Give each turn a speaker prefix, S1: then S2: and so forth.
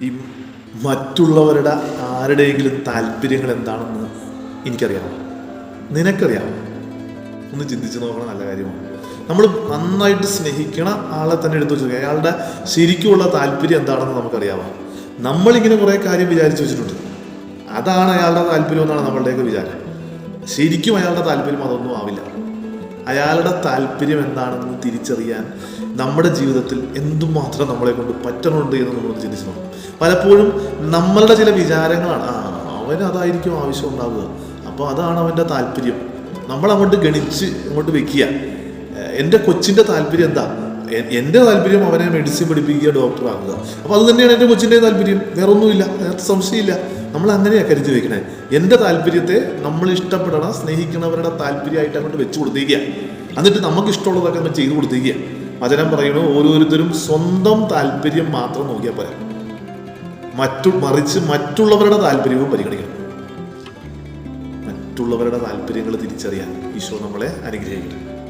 S1: ഈ മറ്റുള്ളവരുടെ ആരുടെയെങ്കിലും താല്പര്യങ്ങൾ എന്താണെന്ന് എനിക്കറിയാമോ നിനക്കറിയാമോ ഒന്ന് ചിന്തിച്ച് നോക്കണം നല്ല കാര്യമാണ്. നമ്മൾ നന്നായിട്ട് സ്നേഹിക്കണ ആളെ തന്നെ എടുത്തു വെച്ചു അയാളുടെ ശരിക്കുമുള്ള താല്പര്യം എന്താണെന്ന് നമുക്കറിയാമോ നമ്മളിങ്ങനെ കുറേ കാര്യം വിചാരിച്ചു വെച്ചിട്ടുണ്ട്. അതാണ് അയാളുടെ താല്പര്യം എന്നാണ് നമ്മളുടെയൊക്കെ വിചാരം. ശരിക്കും അയാളുടെ താല്പര്യം അതൊന്നും ആവില്ല. അയാളുടെ താല്പര്യം എന്താണെന്ന് തിരിച്ചറിയാൻ നമ്മുടെ ജീവിതത്തിൽ എന്തുമാത്രം നമ്മളെ കൊണ്ട് പറ്റണുണ്ട് എന്ന് നമ്മൾ ചിന്തിച്ചു നോക്കും പലപ്പോഴും നമ്മളുടെ ചില വിചാരങ്ങളാണ് ആ അവന് അതായിരിക്കും ആവശ്യം ഉണ്ടാവുക. അപ്പോൾ അതാണ് അവന്റെ താല്പര്യം. നമ്മൾ അങ്ങോട്ട് ഗണിച്ച് അങ്ങോട്ട് വെക്കുക. എന്റെ കൊച്ചിന്റെ താല്പര്യം എന്താ? എന്റെ താല്പര്യം അവനെ മെഡിസിൻ പഠിപ്പിക്കുക ഡോക്ടറാകുക അപ്പോൾ അത് തന്നെയാണ് എന്റെ കൊച്ചിന്റെ താല്പര്യം. വേറെ ഒന്നുമില്ല അതിനകത്ത് സംശയമില്ല. നമ്മൾ അങ്ങനെയാണ് കരുതി വെക്കണേ. എന്റെ താല്പര്യത്തെ നമ്മൾ ഇഷ്ടപ്പെടണ സ്നേഹിക്കണവരുടെ താല്പര്യമായിട്ട് അങ്ങോട്ട് വെച്ച് കൊടുത്തേക്കുക. എന്നിട്ട് നമുക്ക് ഇഷ്ടമുള്ളതൊക്കെ നമ്മൾ ചെയ്തു കൊടുത്തേക്കുക. വചനം പറയുന്നത് ഓരോരുത്തരും സ്വന്തം താല്പര്യം മാത്രം നോക്കിയാൽ പോരാ. മറ്റു മറിച്ച് മറ്റുള്ളവരുടെ താല്പര്യവും പരിഗണിക്കണം. മറ്റുള്ളവരുടെ താല്പര്യങ്ങൾ തിരിച്ചറിയാൻ ഈശോ നമ്മളെ അനുഗ്രഹിക്കട്ടെ.